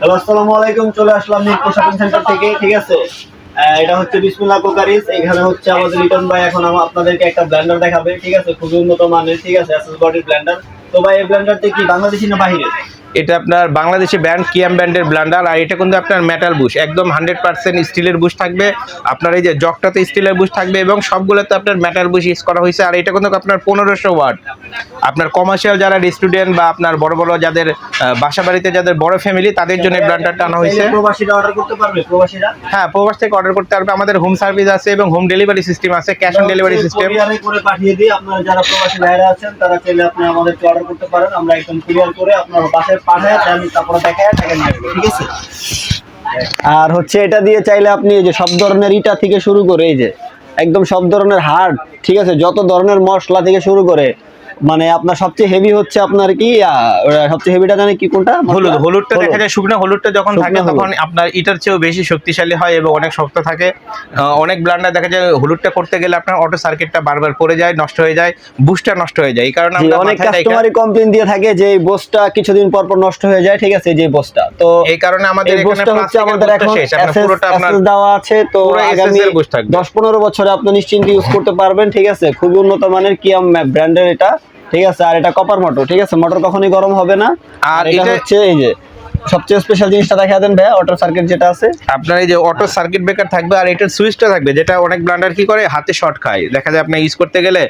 Hello আসসালামু আলাইকুম চলে আসলাম মিরপুর শপিং সেন্টার থেকে ঠিক আছে? এটা হচ্ছে বিসমুল্লাহ কোকারিস এখানে হচ্ছে আমাদের রিটার্ন ভাই এখন আপনাদেরকে একটা ব্লেন্ডার দেখাবে ঠিক আছে? খুবই উন্নত মানের ঠিক আছে এসএস বডির ব্লেন্ডার তো ভাই এই ব্লেন্ডারটা কি বাংলাদেশি না বাহিরে এটা আপনার বাংলাদেশি ব্র্যান্ড কিয়াম ব্র্যান্ডের ব্লান্ডার আর এটা কিন্তু আপনার মেটাল বুশ একদম হান্ড্রেড পার্সেন্ট স্টিলের বুশ থাকবে। আপনার এই যে জগটাতে স্টিলের বুশ থাকবে এবং সবগুলোতে আপনার মেটাল বুশ ইউজ করা হয়েছে আর এটা কিন্তু আপনার পনেরোশো ওয়াট। আপনার কমার্শিয়াল যারা রেস্টুরেন্ট বা আপনার বড় বড় যাদের বাসা বাড়িতে যাদের বড় ফ্যামিলি তাদের জন্য এই ব্লান্ডারটা আনা হয়েছে। হ্যাঁ প্রবাস থেকে অর্ডার করতে পারবে। আমাদের হোম সার্ভিস আছে এবং হোম ডেলিভারি সিস্টেম আছে ক্যাশ অন ডেলিভারি সিস্টেম করে পাঠিয়ে দিই। আপনারা যারা প্রবাসী ভাইরা আছেন তারা চাইলে আপনি আমাদেরকে অর্ডার করতে পারেন। আমরা একদম কুরিয়ার করে আপনার বাসায় আর হচ্ছে এটা দিয়ে চাইলে আপনি এই যে সব ধরনের ইটা থেকে শুরু করে, এই যে একদম সব ধরনের হার্ড ঠিক আছে? যত ধরনের মশলা থেকে শুরু করে মানে আপনার সবচেয়ে হেভি হচ্ছে আপনার কি সবচেয়ে হেভিটা জানে কি কোনটা? হলুদ হলুদটা দেখা যায় শুকনো হলুদটা যখন থাকে তখন আপনার ইটার চেয়েও বেশি শক্তিশালী হয় এবং অনেক শক্ত থাকে। অনেক ব্লান্ডার দেখা যায় হলুদটা করতে গেলে আপনার অটো সার্কিটটা বারবার পড়ে যায় নষ্ট হয়ে যায় বুস্টটা নষ্ট হয়ে যায়। এই কারণে আমরা অনেক কাস্টমারই কমপ্লেন দিয়ে থাকে যে এই বোসটা কিছুদিন পর পর নষ্ট হয়ে যায় ঠিক আছে যে বোসটা তো এই কারণে আমাদের এখানে হচ্ছে আমাদের এখন শেষ। আপনার পুরোটা আপনার দেওয়া আছে তো আগামী এর বুস্ট থাকবে। দশ পনেরো বছরে আপনি নিশ্চিন্তে ইউজ করতে পারবেন ঠিক আছে খুব উন্নত মানের কিয়াম ব্র্যান্ডের এটা। ঠিক আছে আর এটা কপার মোটর ঠিক আছে? মোটর কখনোই গরম হবে না। আর এটা- হচ্ছে এই যে সবচেয়ে স্পেশাল জিনিসটা দেখা দেন ভাইয়া অটো সার্কিট যেটা আছে। আপনার এই যে অটো সার্কিট ব্রেকার থাকবে আর এটার সুইচটা থাকবে যেটা অনেক ব্লান্ডার কি করে? হাতে শর্ট খায়। দেখা যায় আপনার ইউজ করতে গেলে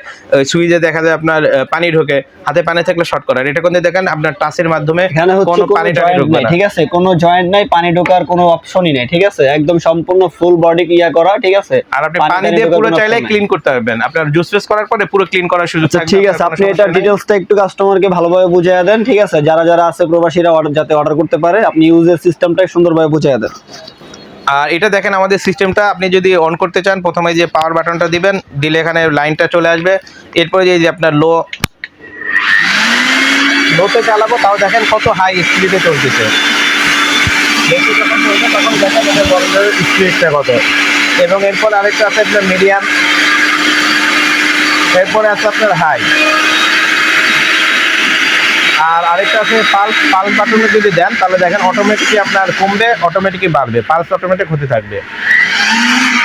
সুইচে দেখা যায় আপনার পানি ঢোকে। হাতে পানি থাকলে শর্ট করে। আর এটা কিন্তু দেখেন আপনার টাচের মাধ্যমে কোনো পানি টানি ঢুকবে না। ঠিক আছে? কোনো জয়েন্ট নাই পানি ঢোকার কোনো অপশনই নাই ঠিক আছে? একদম সম্পূর্ণ ফুল বডি ইয়া করা ঠিক আছে? আর আপনি পানি দিয়ে পুরো চাইলে ক্লিন করতে পারবেন। আপনার জুস ফেস করার পরে পুরো ক্লিন করার সুযোগ আচ্ছা থাকবে ঠিক আছে। আপনি এটা নেই। ডিটেলসটা একটু কাস্টমারকে ভালোভাবে বুঝিয়ে দেন ঠিক আছে? যারা যারা আছে প্রবাসীরা অর্ডার যাতে অর্ডার করতে পারে আপনি ইউজের সিস্টেমটাই সুন্দরভাবে বুঝিয়ে দেন। আর এটা দেখেন, আমাদের সিস্টেমটা আপনি যদি অন করতে চান, প্রথমে যে পাওয়ার বাটনটা দিবেন, দিলে এখানে লাইনটা চলে আসবে। এরপরে যে আপনার লো লোতে চালাবো, তাও দেখেন কত হাই স্পিডে চলতেছে। স্পিডটা কত। এবং এরপর আরেকটা আছে আপনার মিডিয়াম এরপরে আছে আপনার হাই আর আরেকটা আছে পালস পালস বাটনে যদি দেন, তাহলে দেখেন অটোমেটিকই আপনার কমবে অটোমেটিকই বাড়বে পালস অটোমেটিক হতে থাকবে।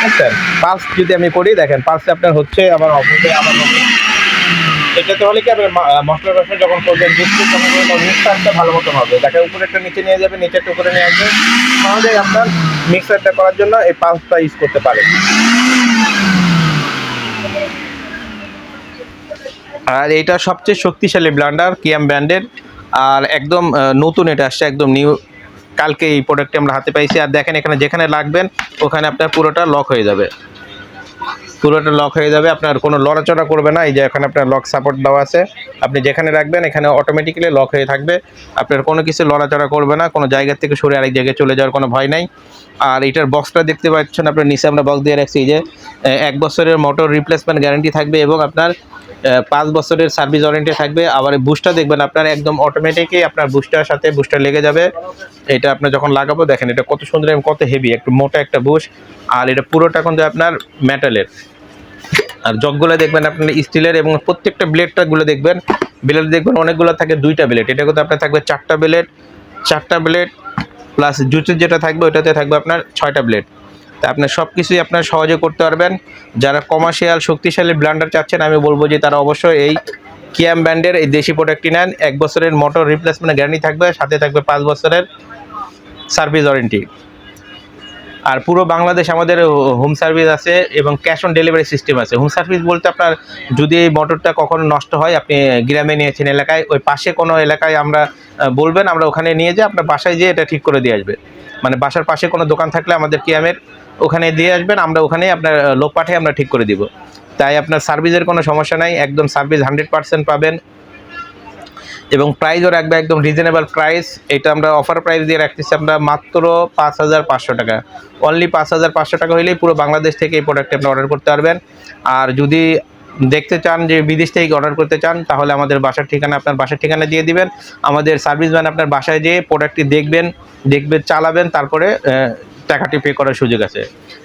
বুঝছেন? পালস যদি আমি করি, দেখেন পালসে আপনার হচ্ছে আবার অফ হবে আবার এটাতে হলে কি আপনার মশলা রসুন যখন করবেন, দুধ যখন করবেন মিক্সারটা ভালো মতো হবে। দেখেন, উপরে একটা নিচে নিয়ে যাবে, নিচে একটা উপরে নিয়ে আসবে। সহজেই আপনার মিক্সারটা করার জন্য এই পালসটা ইউজ করতে পারেন। আর এটা সবচেয়ে শক্তিশালী ব্লান্ডার কিয়াম ব্র্যান্ডের। আর একদম নতুন এটা আসছে, একদম নিউ। কালকে এই প্রোডাক্টটি আমরা হাতে পাইছি। আর দেখেন এখানে যেখানে লাগবেন, ওখানে আপনার পুরোটা লক হয়ে যাবে। পুরোটা লক হয়ে যাবে, আপনার কোনো লড়াচড়া করবে না। এই যে এখানে আপনার লক সাপোর্ট দেওয়া আছে। আপনি যেখানে রাখবেন, এখানে অটোমেটিক্যালি লক হয়ে থাকবে। আপনার কোনো কিছু লড়াচড়া করবে না, কোনো জায়গা থেকে সরে আরেক জায়গায় চলে যাওয়ার কোনো ভয় নাই। আর এটার বক্সটা দেখতে পাচ্ছেন, আপনার নিচে আমরা বক্স দিয়ে রাখছি। যে এক বছরের মোটর রিপ্লেসমেন্ট গ্যারান্টি থাকবে এবং আপনার পাঁচ বছরের সার্ভিস ওয়ারেন্টি থাকবে। আবার বুস্টার দেখবেন আপনার একদম অটোমেটিকই আপনার বুস্টার সাথে বুস্টার লেগে যাবে। এটা আপনি যখন লাগাবো, দেখেন এটা কত সুন্দর এবং কত হেভি একটু মোটা একটা বুশ আর এটা পুরোটা কিন্তু আপনার মেটালের আর জগগুলো দেখবেন আপনার স্টিলের এবং প্রত্যেকটা ব্লেডটাগুলো দেখবেন। ব্লেড দেখবেন অনেকগুলো থাকে দুইটা ব্লেড এটা কিন্তু আপনার থাকবে চারটা ব্লেড চারটা ব্লেড প্লাস জুচের যেটা থাকবে ওটাতে থাকবে আপনার ছয়টা ব্লেড তা আপনার সব কিছুই আপনার সহজে করতে পারবেন। যারা কমার্শিয়াল শক্তিশালী ব্লান্ডার চাচ্ছেন, আমি বলব যে তারা অবশ্যই এই কিয়াম ব্র্যান্ডের এই দেশি প্রোডাক্টটি নেন। এক বছরের মোটর রিপ্লেসমেন্ট গ্যারান্টি থাকবে, সাথে থাকবে পাঁচ বছরের সার্ভিস ওয়ারেন্টি আর পুরো বাংলাদেশ আমাদের হোম সার্ভিস আছে এবং ক্যাশ অন ডেলিভারি সিস্টেম আছে। হোম সার্ভিস বলতে আপনার যদি এই মোটরটা কখনো নষ্ট হয়, আপনি গ্রামে নিয়েছেন এলাকায়, ওই পাশে কোনো এলাকায় আমরা বলবেন, আমরা ওখানে নিয়ে যাই আপনার বাসায় যেয়ে এটা ঠিক করে দিয়ে আসবে। মানে বাসার পাশে কোনো দোকান থাকলে আমাদের কিয়ামের ওখানে দিয়ে আসবেন, আমরা ওখানেই আপনার লোক পাঠিয়ে আমরা ঠিক করে দিব। তাই আপনার সার্ভিসের কোনো সমস্যা নাই, একদম সার্ভিস হান্ড্রেড পার্সেন্ট পাবেন। এবং প্রাইসও রাখবে একদম রিজনেবল প্রাইস এটা আমরা অফার প্রাইস দিয়ে রাখতেছি আমরা মাত্র পাঁচ হাজার পাঁচশো টাকা। অনলি পাঁচ হাজার পাঁচশো টাকা হইলেই পুরো বাংলাদেশ থেকে এই প্রোডাক্টটি আপনি অর্ডার করতে পারবেন। আর যদি দেখতে চান যে বিদেশ থেকে অর্ডার করতে চান, তাহলে আমাদের বাসার ঠিকানা আপনার বাসার ঠিকানা দিয়ে দিবেন। আমাদের সার্ভিস ম্যান আপনার বাসায় যেয়ে প্রোডাক্টটি দেখবেন দেখবেন চালাবেন, তারপরে টাকাটি পে করার সুযোগ আছে।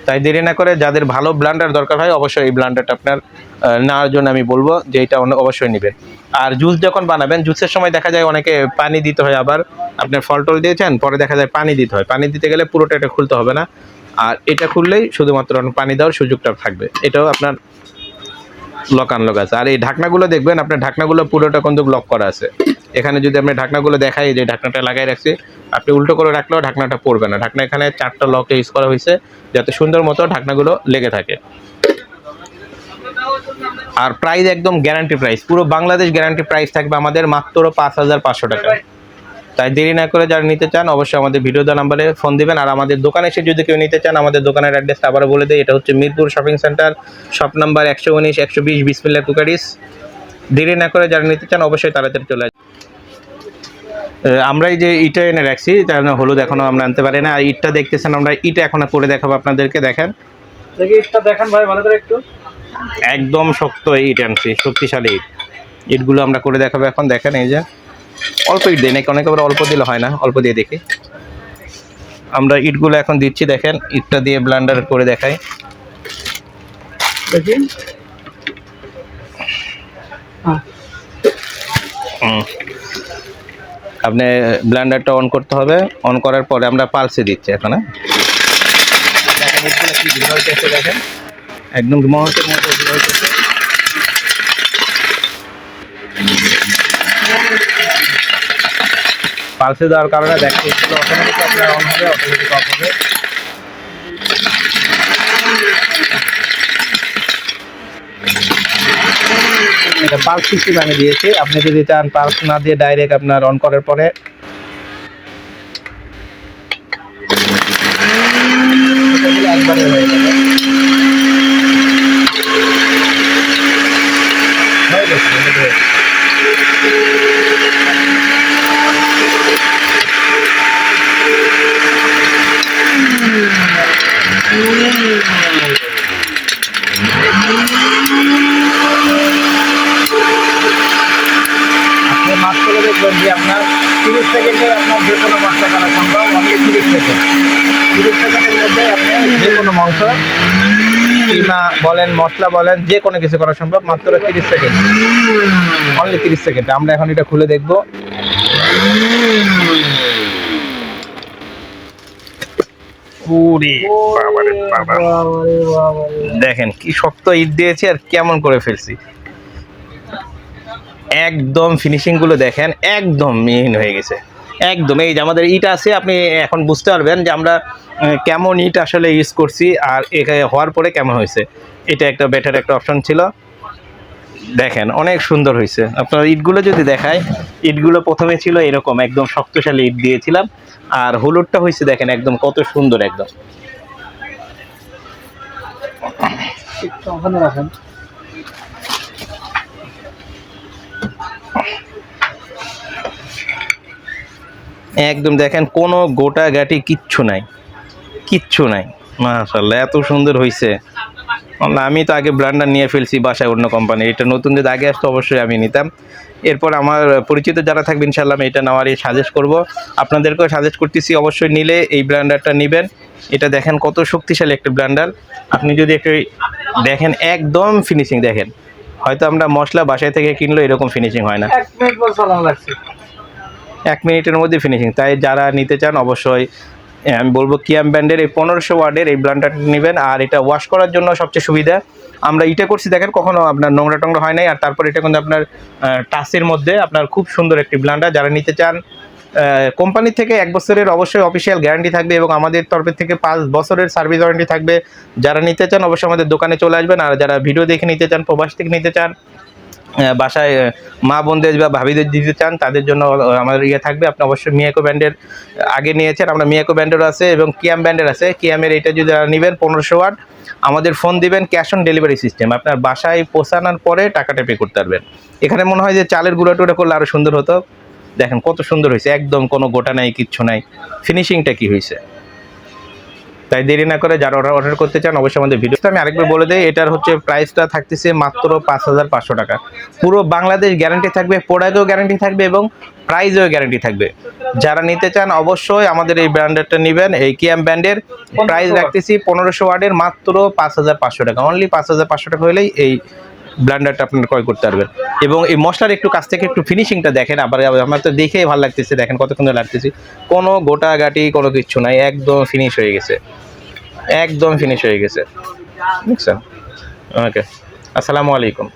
তাই দেরি না করে যাদের ভালো ব্লান্ডার দরকার হয়, অবশ্যই এই ব্লান্ডারটা আপনার নেওয়ার জন্য আমি বলব যে এটা অবশ্যই নেবেন। আর জুস যখন বানাবেন, জুসের সময় দেখা যায় অনেকে পানি দিতে হয় আবার। আপনার ফল টল দিয়েছেন, পরে দেখা যায় পানি দিতে হয়। পানি দিতে গেলে পুরোটা এটা খুলতে হবে না। আর এটা খুললেই শুধুমাত্র পানি দেওয়ার সুযোগটা থাকবে। এটাও আপনার লক আনলক আছে। আর এই ঢাকনাগুলো দেখবেন, আপনার ঢাকনাগুলো পুরোটা কিন্তু লক করা আছে। এখানে যদি আপনি ঢাকনাগুলো দেখাই, যে ঢাকনাটা লাগাই রাখছি, আপনি উল্টো করে রাখলেও ঢাকনাটা পড়বে না। ঢাকনা এখানে চারটা লক ইউজ করা হয়েছে, যাতে সুন্দর মতো ঢাকনাগুলো লেগে থাকে। আর প্রাইস একদম গ্যারান্টি প্রাইস পুরো বাংলাদেশ গ্যারান্টি প্রাইস থাকবে আমাদের মাত্র পাঁচ হাজার পাঁচশো টাকা। তাই দেরি না করে যারা নিতে চান, অবশ্যই আমাদের ভিডিও দেওয়া নাম্বারে ফোন দিবেন। আর আমাদের দোকানে এসে যদি কেউ নিতে চান, আমাদের দোকানের অ্যাড্রেসটা আবারও বলে দেয় এটা হচ্ছে Mirpur shopping centre shop number একশো উনিশ, একশো বিশ বিসমিল্লা কুকারিস। দেরি না করে যারা নিতে চান অবশ্যই তাড়াতাড়ি চলে আসবে আমরা এই যে ইটা এনে রাখছি তার জন্য হলুদ এখনও আমরা আনতে পারি না। আর ইটটা দেখতেছেন আমরা ইটা এখন করে দেখাবো আপনাদেরকে দেখেন। ইটটা দেখান ভাই ভালো করে একটু। একদম শক্ত ইট আনছি শক্তিশালী ইট। ইটগুলো আমরা করে দেখাবো এখন দেখেন এই যে। অল্প ইট দিই নাকি অনেক আবার অল্প দিলে হয় না অল্প দিয়ে দেখি। আমরা ইটগুলো এখন দিচ্ছি দেখেন ইটটা দিয়ে ব্লান্ডার করে দেখাই। দেখি। আপনি ব্লান্ডারটা অন করতে হবে। অন করার পরে আমরা পালসে দিচ্ছি এখন হ্যাঁ। একদম মহতের পালসে দেওয়ার কারণে ইটগুলো অটোমেটিক আপনার অন হবে অটোমেটিক অফ হবে। এটা পালস সিস্টেম আমি দিয়েছি। আপনি যদি চান পালস না দিয়ে ডাইরেক্ট আপনার অন করার পরে হয়ে গেছে। আপনি মাছ করে দেখবেন যে আপনার তিরিশ সেকেন্ডে আপনার যে কোনো মাছটা করা সম্ভব অনলি তিরিশ সেকেন্ডের মধ্যে আপনি যে কোনো মাংস কিমা বলেন মশলা বলেন যে কোনো কিছু করা সম্ভব মাত্র তিরিশ সেকেন্ড। অনলি তিরিশ সেকেন্ড। আমরা এখন এটা খুলে দেখব। দেখেন কি শক্ত ইট দিয়েছি আর কেমন করে ফেলছি। একদম ফিনিশিংগুলো দেখেন একদম মিহিন হয়ে গেছে। একদম, এই যে আমাদের ইট আছে, আপনি এখন বুঝতে পারবেন যে আমরা কেমন ইট আসলে ইউজ করছি আর এখানে হওয়ার পরে কেমন হয়েছে। এটা একটা বেটার একটা অপশন ছিল। দেখেন, অনেক সুন্দর হয়েছে। আপনার ইটগুলো যদি দেখায় ইটগুলো প্রথমে ছিল এরকম, একদম শক্তশালী ইট দিয়েছিলাম। আর হলুদটা হয়েছে, দেখেন, একদম কত সুন্দর একদম। একদম দেখেন, কোনো গোটা গাটি কিচ্ছু নাই। কিচ্ছু নাই। মাশাল্লাহ এত সুন্দর হয়েছে আমি তো আগে ব্র্যান্ডার নিয়ে ফেলছি বাসায় অন্য কোম্পানি এটা নতুন যদি আগে আসতো অবশ্যই আমি নিতাম। এরপর আমার পরিচিত যারা থাকবে ইনশাল্লাহ আমি এটা নেওয়ারই সাজেস্ট করব। আপনাদেরকেও সাজেস্ট করতেছি অবশ্যই নিলে এই ব্র্যান্ডারটা নেবেন। এটা দেখেন কত শক্তিশালী একটা ব্র্যান্ডার। আপনি যদি একটু দেখেন, একদম ফিনিশিং দেখেন। হয়তো আমরা মশলা বাসায় থেকে কিনলেও এরকম ফিনিশিং হয় না। এক মিনিট লাগছে। এক মিনিটের মধ্যে ফিনিশিং তাই যারা নিতে চান, অবশ্যই আমি বলব কিয়াম ব্র্যান্ডের এই পনেরোশো ওয়ার্ডের এই ব্র্যান্ডটা নেবেন, আর এটা ওয়াশ করার জন্য সবচেয়ে সুবিধা, আমরা এটা করছি, দেখেন কখনো আপনার নোংরা টোংরা হয় নাই, আর তারপর এটা কিন্তু আপনার টাচের মধ্যে আপনার খুব সুন্দর একটি ব্লান্ডার যারা নিতে চান কোম্পানি থেকে এক বছরের অবশ্যই অফিসিয়াল গ্যারান্টি থাকবে এবং আমাদের তরফের থেকে পাঁচ বছরের সার্ভিস ওয়ারেন্টি থাকবে। যারা নিতে চান, অবশ্যই আমাদের দোকানে চলে আসবেন, আর যারা ভিডিও দেখে নিতে চান, প্রবাস থেকে নিতে চান বাসায় মা বোনদের বা ভাবিদের দিতে চান, তাদের জন্য আমাদের ইয়ে থাকবে। আপনি অবশ্যই মিয়াকো ব্যান্ডের আগে নিয়েছেন। আমরা মিয়াকো ব্র্যান্ডের আছে এবং কিয়াম ব্যান্ডের আছে। কিয়ামের এটা যদি নেবেন, পনেরোশো ওয়াট। আমাদের ফোন দিবেন ক্যাশ অন ডেলিভারি সিস্টেম। আপনার বাসায় পৌঁছানোর পরে টাকাটা পে করতে পারবেন। এখানে মনে হয় যে চালের গুঁড়া টুড়ো করলে আরও সুন্দর হতো। দেখেন কত সুন্দর হয়েছে। একদম কোনো গোটা নাই, কিচ্ছু নাই। ফিনিশিংটা কি হয়েছে? তাই দেরি না করে যারা অর্ডার অর্ডার করতে চান অবশ্যই আমাদের ভিডিও আমি আরেকবার বলে দিই, এটার হচ্ছে প্রাইসটা থাকতেছে মাত্র পাঁচ হাজার পাঁচশো টাকা। পুরো বাংলাদেশ গ্যারান্টি থাকবে প্রোডাক্টেও গ্যারান্টি থাকবে এবং প্রাইজেও গ্যারান্টি থাকবে। যারা নিতে চান অবশ্যই আমাদের এই ব্র্যান্ডেরটা নেবেন, এই কিয়াম ব্র্যান্ডের প্রাইস রাখতেছি পনেরোশো ওয়ার্ডের মাত্র পাঁচ হাজার পাঁচশো টাকা। অনলি পাঁচ হাজার পাঁচশো টাকা হলেই এই ব্লেন্ডারটা আপনারা ক্রয় করতে পারবেন। এবং এই মশলার একটু কাছ থেকে একটু ফিনিশিংটা দেখেন, আবার আমার তো দেখেই ভালো লাগতেছে, দেখেন কত সুন্দর লাগতেছে। কোনো গোটাগাটি কোনো কিচ্ছু নাই, একদম ফিনিশ হয়ে গেছে। একদম ফিনিশ হয়ে গেছে। বুঝছেন ওকে আসসালামু আলাইকুম।